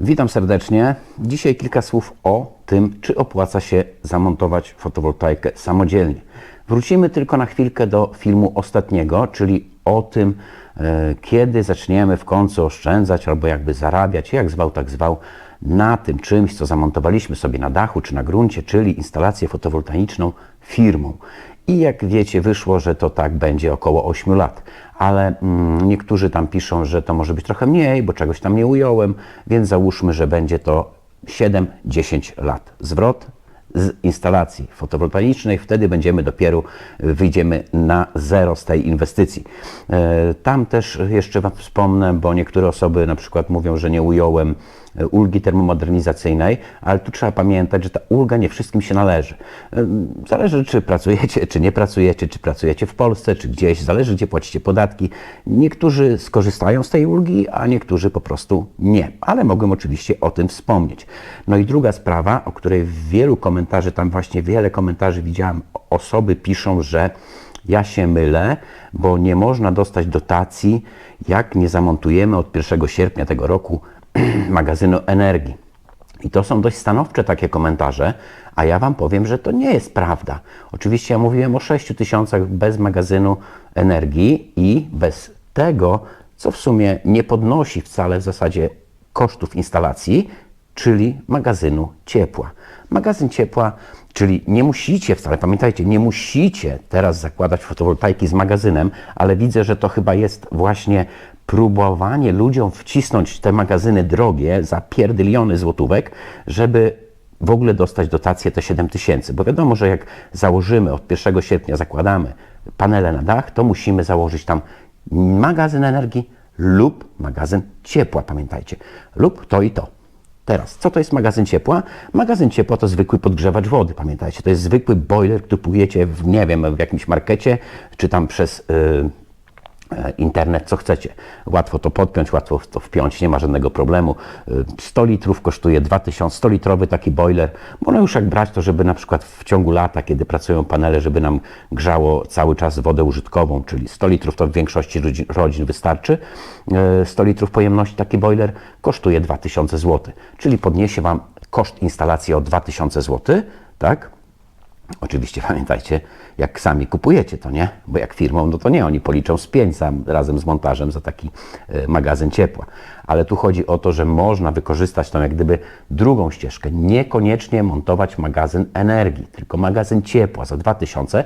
Witam serdecznie. Dzisiaj kilka słów o tym, czy opłaca się zamontować fotowoltaikę samodzielnie. Wrócimy tylko na chwilkę do filmu ostatniego, czyli o tym, e, kiedy zaczniemy w końcu oszczędzać albo jakby zarabiać, jak zwał, tak zwał, na tym czymś, co zamontowaliśmy sobie na dachu czy na gruncie, czyli instalację fotowoltaiczną firmą. I jak wiecie, wyszło, że to tak będzie około 8 lat. Ale mm, niektórzy tam piszą, że to może być trochę mniej, bo czegoś tam nie ująłem, więc załóżmy, że będzie to 7-10 lat. Zwrot z instalacji fotowoltaicznej, wtedy będziemy dopiero, y, wyjdziemy na zero z tej inwestycji. E, Tam też jeszcze Wam wspomnę, bo niektóre osoby na przykład mówią, że nie ująłem ulgi termomodernizacyjnej, ale tu trzeba pamiętać, że ta ulga nie wszystkim się należy. Zależy, czy pracujecie, czy nie pracujecie, czy pracujecie w Polsce, czy gdzieś, zależy, gdzie płacicie podatki. Niektórzy skorzystają z tej ulgi, a niektórzy po prostu nie. Ale mogłem oczywiście o tym wspomnieć. No i druga sprawa, o której w wielu komentarzy, tam właśnie wiele komentarzy widziałem, osoby piszą, że ja się mylę, bo nie można dostać dotacji, jak nie zamontujemy od 1 sierpnia tego roku magazynu energii. I to są dość stanowcze takie komentarze, a ja Wam powiem, że to nie jest prawda. Oczywiście ja mówiłem o 6 tysiącach bez magazynu energii i bez tego, co w sumie nie podnosi wcale w zasadzie kosztów instalacji, czyli magazynu ciepła. Magazyn ciepła, czyli nie musicie wcale, pamiętajcie, nie musicie teraz zakładać fotowoltaiki z magazynem, ale widzę, że to chyba jest właśnie próbowanie ludziom wcisnąć te magazyny drogie za pierdyliony złotówek, żeby w ogóle dostać dotację te 7 tysięcy. Bo wiadomo, że jak założymy od 1 sierpnia, zakładamy panele na dach, to musimy założyć tam magazyn energii lub magazyn ciepła, pamiętajcie, lub to i to. Teraz, co to jest magazyn ciepła? Magazyn ciepła to zwykły podgrzewacz wody, pamiętajcie. To jest zwykły boiler, który kupujecie w, nie wiem, w jakimś markecie, czy tam przez y, internet, co chcecie. Łatwo to podpiąć, łatwo to wpiąć, nie ma żadnego problemu. Y, 100 litrów kosztuje 2000, 100 litrowy taki boiler. Można już jak brać to, żeby na przykład w ciągu lata, kiedy pracują panele, żeby nam grzało cały czas wodę użytkową, czyli 100 litrów to w większości rodzin, wystarczy. Y, 100 litrów pojemności taki boiler kosztuje 2000 zł, czyli podniesie Wam koszt instalacji o 2000 zł, tak? Oczywiście pamiętajcie, jak sami kupujecie to, nie? Bo jak firmą, no to nie, oni policzą z 5 za, razem z montażem za taki e, magazyn ciepła. Ale tu chodzi o to, że można wykorzystać tą jak gdyby drugą ścieżkę. Niekoniecznie montować magazyn energii, tylko magazyn ciepła za 2000,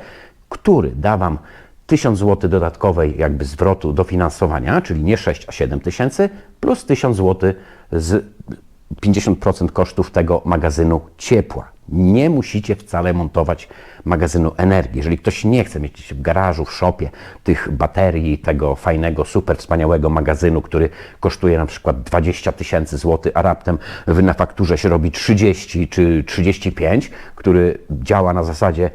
który da Wam 1000 zł dodatkowej jakby zwrotu dofinansowania, czyli nie 6, a 7 tysięcy, plus 1000 zł z 50% kosztów tego magazynu ciepła. Nie musicie wcale montować magazynu energii. Jeżeli ktoś nie chce mieć w garażu, w szopie tych baterii, tego fajnego, super wspaniałego magazynu, który kosztuje na przykład 20 tysięcy złotych, a raptem na fakturze się robi 30 czy 35, który działa na zasadzie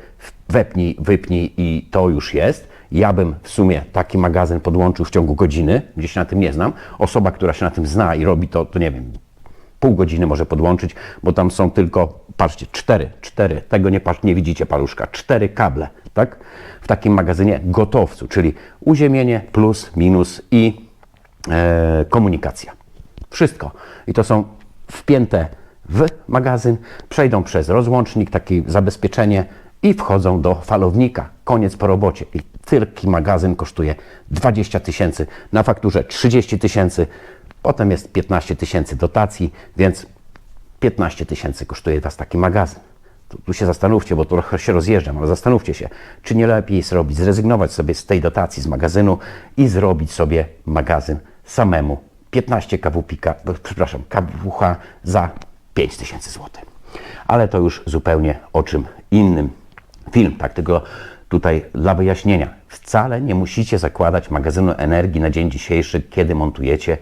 wepnij, wypnij i to już jest. Ja bym w sumie taki magazyn podłączył w ciągu godziny, gdzieś na tym nie znam. Osoba, która się na tym zna i robi to, to nie wiem, pół godziny może podłączyć, bo tam są tylko, patrzcie, cztery, cztery, tego nie, patrz, nie widzicie paluszka, cztery kable, tak? W takim magazynie gotowcu, czyli uziemienie, plus, minus i e, komunikacja. Wszystko. I to są wpięte w magazyn, przejdą przez rozłącznik, takie zabezpieczenie i wchodzą do falownika. Koniec po robocie. I tylko magazyn kosztuje 20 tysięcy, na fakturze 30 tysięcy, potem jest 15 tysięcy dotacji, więc 15 tysięcy kosztuje Was taki magazyn. Tu, tu się zastanówcie, bo trochę się rozjeżdżam, ale zastanówcie się, czy nie lepiej zrobić, zrezygnować sobie z tej dotacji z magazynu i zrobić sobie magazyn samemu. 15 kawupika, przepraszam, kawucha za 5 tysięcy złotych. Ale to już zupełnie o czym innym. Film, tak, tylko tutaj dla wyjaśnienia. Wcale nie musicie zakładać magazynu energii na dzień dzisiejszy, kiedy montujecie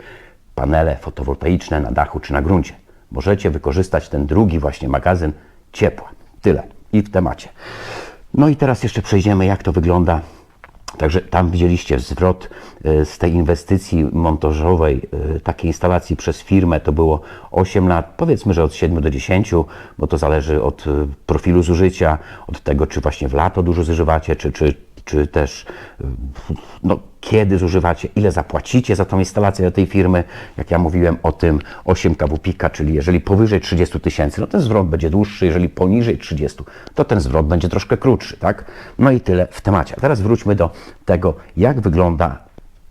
panele fotowoltaiczne na dachu czy na gruncie. Możecie wykorzystać ten drugi właśnie magazyn ciepła. Tyle i w temacie. No i teraz jeszcze przejdziemy, jak to wygląda. Także tam widzieliście zwrot e, z tej inwestycji montażowej, e, takiej instalacji przez firmę, to było 8 lat, powiedzmy, że od 7 do 10, bo to zależy od e, profilu zużycia, od tego, czy właśnie w lato dużo zużywacie, czy, czy czy też y, no, kiedy zużywacie, ile zapłacicie za tą instalację do tej firmy. Jak ja mówiłem o tym 8 kWpika, czyli jeżeli powyżej 30 tysięcy, no ten zwrot będzie dłuższy, jeżeli poniżej 30, to ten zwrot będzie troszkę krótszy, tak? No i tyle w temacie. A teraz wróćmy do tego, jak wygląda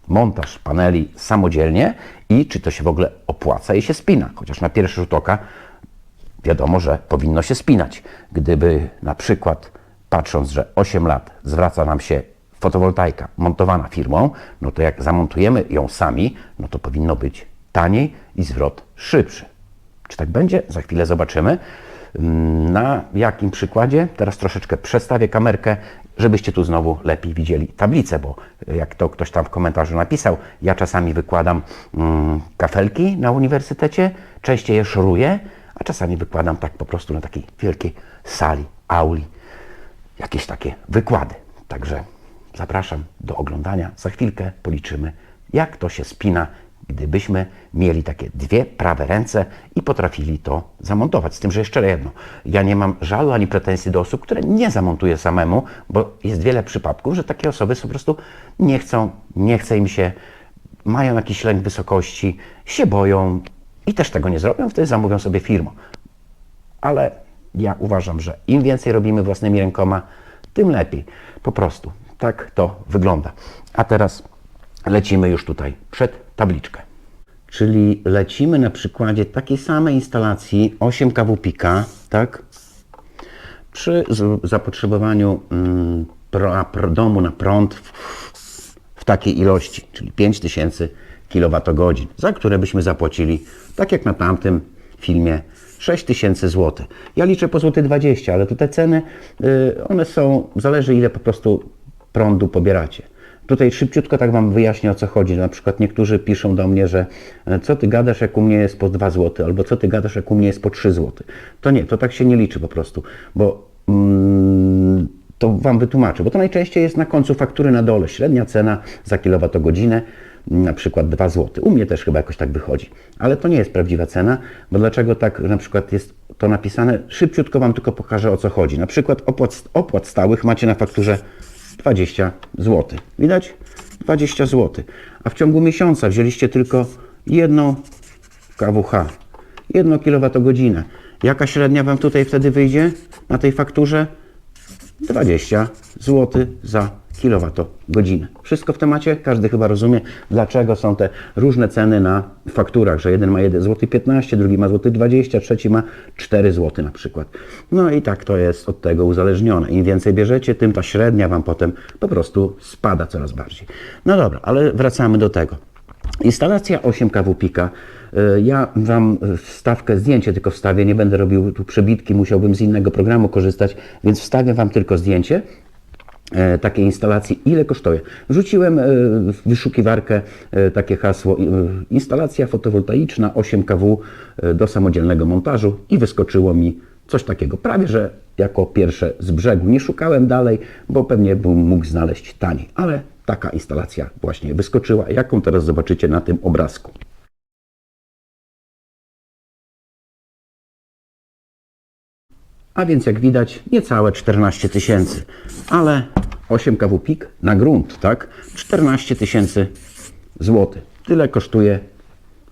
montaż paneli samodzielnie i czy to się w ogóle opłaca i się spina. Chociaż na pierwszy rzut oka wiadomo, że powinno się spinać. Gdyby na przykład patrząc, że 8 lat zwraca nam się fotowoltaika montowana firmą, no to jak zamontujemy ją sami, no to powinno być taniej i zwrot szybszy. Czy tak będzie? Za chwilę zobaczymy. Mm, Na jakim przykładzie? Teraz troszeczkę przestawię kamerkę, żebyście tu znowu lepiej widzieli tablicę, bo jak to ktoś tam w komentarzu napisał, ja czasami wykładam mm, kafelki na uniwersytecie, częściej je szoruję, a czasami wykładam tak po prostu na takiej wielkiej sali, auli, jakieś takie wykłady. Także zapraszam do oglądania. Za chwilkę policzymy, jak to się spina, gdybyśmy mieli takie dwie prawe ręce i potrafili to zamontować. Z tym, że jeszcze jedno, ja nie mam żalu ani pretensji do osób, które nie zamontuję samemu, bo jest wiele przypadków, że takie osoby po prostu nie chcą, nie chce im się, mają jakiś lęk wysokości, się boją i też tego nie zrobią, wtedy zamówią sobie firmę ale ja uważam, że im więcej robimy własnymi rękoma, tym lepiej. Po prostu tak to wygląda. A teraz lecimy już tutaj przed tabliczkę. Czyli lecimy na przykładzie takiej samej instalacji 8 kWpika, tak? Przy zapotrzebowaniu mm, pro, pro, domu na prąd w, w takiej ilości, czyli 5000 kWh, za które byśmy zapłacili, tak jak na tamtym filmie, 6000 zł. Ja liczę po złoty 20, ale tutaj ceny, y, one są, zależy ile po prostu prądu pobieracie. Tutaj szybciutko tak Wam wyjaśnię o co chodzi. Na przykład niektórzy piszą do mnie, że e, co Ty gadasz jak u mnie jest po 2 zł, albo co Ty gadasz jak u mnie jest po 3 zł. To nie, to tak się nie liczy po prostu, bo mm, to Wam wytłumaczę, bo to najczęściej jest na końcu faktury na dole. Średnia cena za kilowatogodzinę na przykład 2 zł. U mnie też chyba jakoś tak wychodzi. Ale to nie jest prawdziwa cena, bo dlaczego tak na przykład jest to napisane? Szybciutko Wam tylko pokażę o co chodzi. Na przykład opłat, opłat stałych macie na fakturze 20 zł. Widać? 20 zł. A w ciągu miesiąca wzięliście tylko jedną kWh, 1 kWh. Jaka średnia Wam tutaj wtedy wyjdzie na tej fakturze? 20 zł za kilowatogodzinę. Wszystko w temacie? Każdy chyba rozumie, dlaczego są te różne ceny na fakturach, że jeden ma 1 zł 15, drugi ma złoty 20, trzeci ma 4 zł na przykład. No i tak to jest od tego uzależnione. Im więcej bierzecie, tym ta średnia Wam potem po prostu spada coraz bardziej. No dobra, ale wracamy do tego. Instalacja 8 kWpika. Y, Ja Wam wstawkę, zdjęcie tylko wstawię, nie będę robił tu przebitki, musiałbym z innego programu korzystać, więc wstawię Wam tylko zdjęcie takiej instalacji. Ile kosztuje? Wrzuciłem e, w wyszukiwarkę e, takie hasło e, instalacja fotowoltaiczna 8 kW e, do samodzielnego montażu i wyskoczyło mi coś takiego. Prawie, że jako pierwsze z brzegu. Nie szukałem dalej, bo pewnie bym mógł znaleźć taniej, ale taka instalacja właśnie wyskoczyła, jaką teraz zobaczycie na tym obrazku. A więc jak widać niecałe 14 tysięcy, ale 8 kW pik na grunt, tak? 14 tysięcy złotych. Tyle kosztuje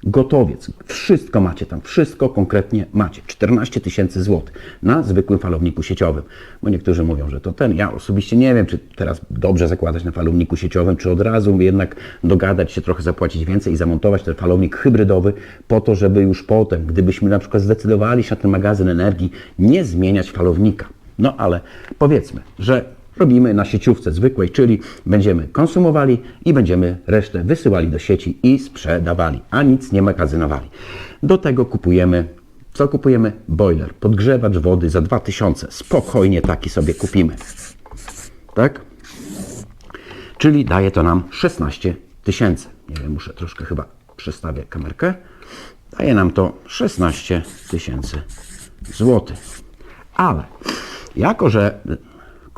gotowiec. Wszystko macie tam, wszystko konkretnie macie. 14 tysięcy złotych na zwykłym falowniku sieciowym. Bo niektórzy mówią, że to ten. Ja osobiście nie wiem, czy teraz dobrze zakładać na falowniku sieciowym, czy od razu jednak dogadać się trochę zapłacić więcej i zamontować ten falownik hybrydowy po to, żeby już potem, gdybyśmy na przykład zdecydowali się na ten magazyn energii, nie zmieniać falownika. No ale powiedzmy, że robimy na sieciówce zwykłej, czyli będziemy konsumowali i będziemy resztę wysyłali do sieci i sprzedawali, a nic nie magazynowali. Do tego kupujemy, co kupujemy? Boiler, podgrzewacz wody za 2000. Spokojnie taki sobie kupimy. Tak? Czyli daje to nam 16 tysięcy. Nie wiem, muszę troszkę chyba przestawię kamerkę. Daje nam to 16 tysięcy złotych. Ale jako, że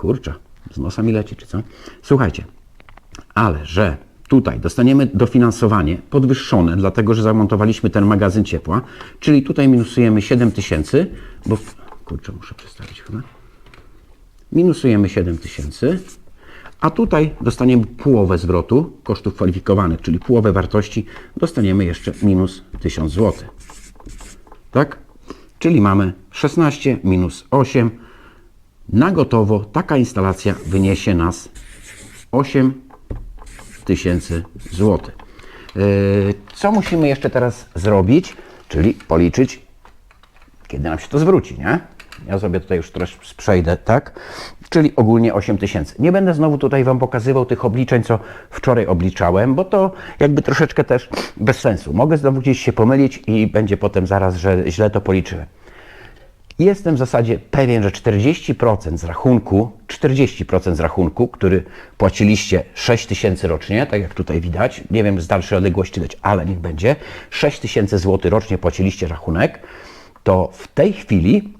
kurczę, z nosa mi leci, czy co? Słuchajcie, ale że tutaj dostaniemy dofinansowanie podwyższone, dlatego że zamontowaliśmy ten magazyn ciepła, czyli tutaj minusujemy 7 tysięcy, bo kurczę, muszę przestawić chyba minusujemy 7 tysięcy, A tutaj dostaniemy połowę zwrotu kosztów kwalifikowanych, czyli połowę wartości, dostaniemy jeszcze minus 1000 zł. Tak? Czyli mamy 16 minus 8. Na gotowo taka instalacja wyniesie nas 8 tysięcy złotych. Yy, Co musimy jeszcze teraz zrobić? Czyli policzyć, kiedy nam się to zwróci, nie? Ja sobie tutaj już troszkę przejdę, tak? Czyli ogólnie 8 tysięcy. Nie będę znowu tutaj Wam pokazywał tych obliczeń, co wczoraj obliczałem, bo to jakby troszeczkę też bez sensu. Mogę znowu gdzieś się pomylić i będzie potem zaraz, że źle to policzyłem. Jestem w zasadzie pewien, że 40% z rachunku, 40% z rachunku, który płaciliście 6 tysięcy rocznie, tak jak tutaj widać, nie wiem z dalszej odległości dać, ale niech będzie, 6 tysięcy złotych rocznie płaciliście rachunek, to w tej chwili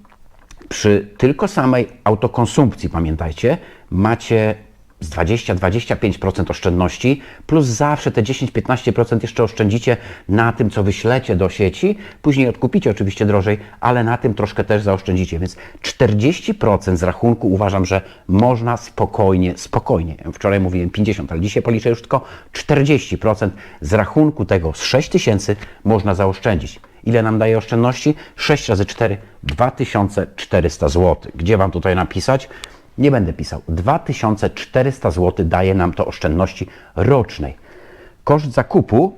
przy tylko samej autokonsumpcji, pamiętajcie, macie z 20-25% oszczędności, plus zawsze te 10-15% jeszcze oszczędzicie na tym, co wyślecie do sieci. Później odkupicie oczywiście drożej, ale na tym troszkę też zaoszczędzicie. Więc 40% z rachunku uważam, że można spokojnie, spokojnie. Wczoraj mówiłem 50, ale dzisiaj policzę już tylko 40% z rachunku tego z 6 tysięcy można zaoszczędzić. Ile nam daje oszczędności? 6 razy 4, 2400 zł. Gdzie Wam tutaj napisać? Nie będę pisał. 2400 zł daje nam to oszczędności rocznej. Koszt zakupu,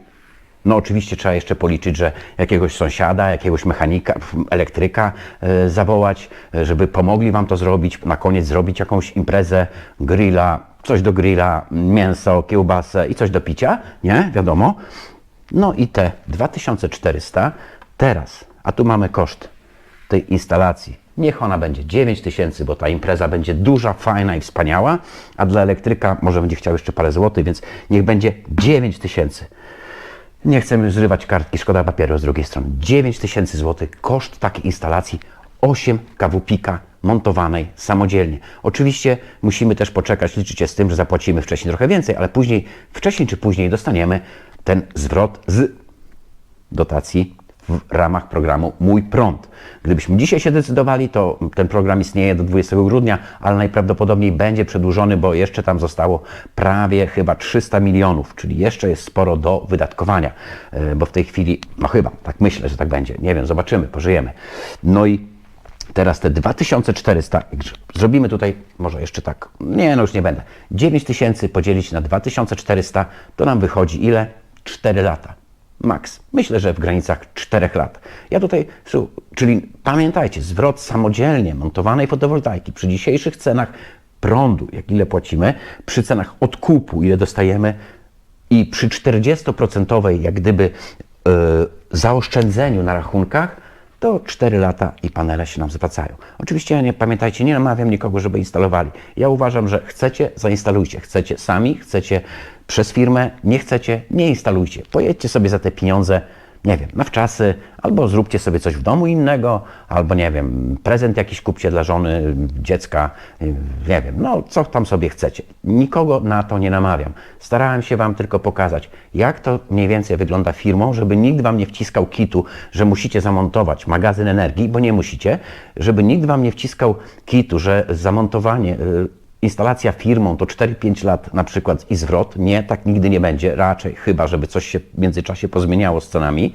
no oczywiście trzeba jeszcze policzyć, że jakiegoś sąsiada, jakiegoś mechanika, elektryka e, zawołać, e, żeby pomogli Wam to zrobić. Na koniec zrobić jakąś imprezę, grilla, coś do grilla, mięso, kiełbasę i coś do picia, nie? Wiadomo. No i te 2400 teraz, a tu mamy koszt tej instalacji. Niech ona będzie 9 tysięcy, bo ta impreza będzie duża, fajna i wspaniała, a dla elektryka może będzie chciał jeszcze parę złotych, więc niech będzie 9 tysięcy. Nie chcemy zrywać kartki, szkoda papieru z drugiej strony. 9 tysięcy złotych koszt takiej instalacji, 8 kawupika montowanej samodzielnie. Oczywiście musimy też poczekać, liczycie z tym, że zapłacimy wcześniej trochę więcej, ale później, wcześniej czy później dostaniemy ten zwrot z dotacji w ramach programu Mój Prąd. Gdybyśmy dzisiaj się decydowali, to ten program istnieje do 20 grudnia, ale najprawdopodobniej będzie przedłużony, bo jeszcze tam zostało prawie chyba 300 milionów, czyli jeszcze jest sporo do wydatkowania, e, bo w tej chwili, no chyba, tak myślę, że tak będzie. Nie wiem, zobaczymy, pożyjemy. No i Teraz te 2400, zrobimy tutaj może jeszcze tak, nie no już nie będę, 9000 podzielić na 2400, to nam wychodzi ile? 4 lata. Max. Myślę, że w granicach 4 lat. Ja tutaj, czyli pamiętajcie, zwrot samodzielnie montowanej fotowoltaiki przy dzisiejszych cenach prądu, jak ile płacimy, przy cenach odkupu, ile dostajemy i przy 40% jak gdyby yy, zaoszczędzeniu na rachunkach, to 4 lata i panele się nam zwracają. Oczywiście nie pamiętajcie, nie namawiam nikogo, żeby instalowali. Ja uważam, że chcecie, zainstalujcie. Chcecie sami, chcecie przez firmę, nie chcecie, nie instalujcie. Pojedźcie sobie za te pieniądze nie wiem, na wczasy, albo zróbcie sobie coś w domu innego, albo nie wiem, prezent jakiś kupcie dla żony, dziecka, nie wiem, no co tam sobie chcecie. Nikogo na to nie namawiam. Starałem się Wam tylko pokazać, jak to mniej więcej wygląda firmą, żeby nikt Wam nie wciskał kitu, że musicie zamontować magazyn energii, bo nie musicie, żeby nikt Wam nie wciskał kitu, że zamontowanie y, instalacja firmą to 4-5 lat na przykład i zwrot. Nie, tak nigdy nie będzie, raczej chyba, żeby coś się w międzyczasie pozmieniało z cenami.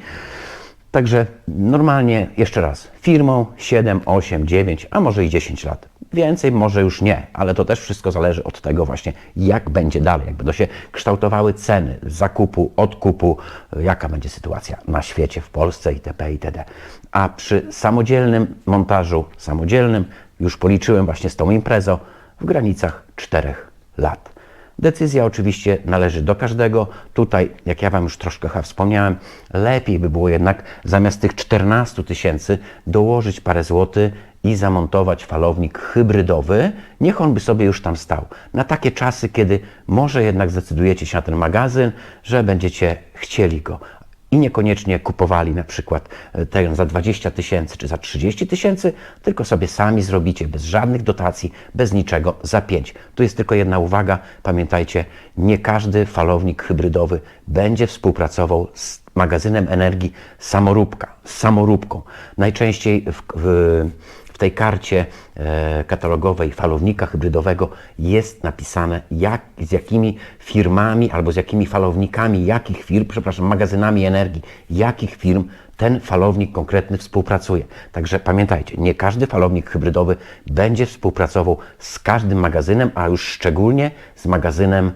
Także normalnie, jeszcze raz, firmą 7, 8, 9, a może i 10 lat. Więcej może już nie, ale to też wszystko zależy od tego właśnie, jak będzie dalej, jak będą się kształtowały ceny zakupu, odkupu, jaka będzie sytuacja na świecie, w Polsce itp. itd. A przy samodzielnym montażu, samodzielnym, już policzyłem właśnie z tą imprezą, w granicach 4 lat. Decyzja oczywiście należy do każdego. Tutaj, jak ja Wam już troszkę wspomniałem, lepiej by było jednak zamiast tych 14 tysięcy dołożyć parę złotych i zamontować falownik hybrydowy. Niech on by sobie już tam stał. Na takie czasy, kiedy może jednak zdecydujecie się na ten magazyn, że będziecie chcieli go i niekoniecznie kupowali na przykład e, ten za 20 tysięcy czy za 30 tysięcy, tylko sobie sami zrobicie bez żadnych dotacji, bez niczego za 5. Tu jest tylko jedna uwaga, pamiętajcie, nie każdy falownik hybrydowy będzie współpracował z magazynem energii samoróbka, z samoróbką. Najczęściej w, w tej karcie e, katalogowej falownika hybrydowego jest napisane, jak, z jakimi firmami albo z jakimi falownikami, jakich firm, przepraszam, magazynami energii, jakich firm ten falownik konkretny współpracuje. Także pamiętajcie, nie każdy falownik hybrydowy będzie współpracował z każdym magazynem, a już szczególnie z magazynem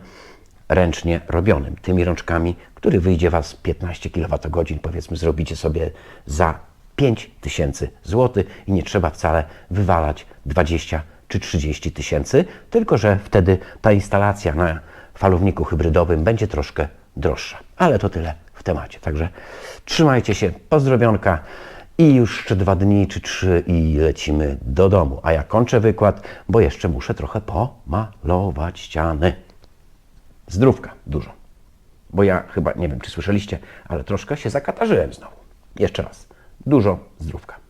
ręcznie robionym, tymi rączkami, który wyjdzie Was 15 kWh, powiedzmy, zrobicie sobie za 5000 zł i nie trzeba wcale wywalać 20 czy 30 tysięcy, tylko że wtedy ta instalacja na falowniku hybrydowym będzie troszkę droższa. Ale to tyle w temacie. Także trzymajcie się, pozdrowionka i już jeszcze dwa dni czy trzy i lecimy do domu. A ja kończę wykład, bo jeszcze muszę trochę pomalować ściany. Zdrówka dużo. Bo ja chyba, nie wiem czy słyszeliście, ale troszkę się zakatarzyłem znowu. Jeszcze raz. Dużo zdrówka.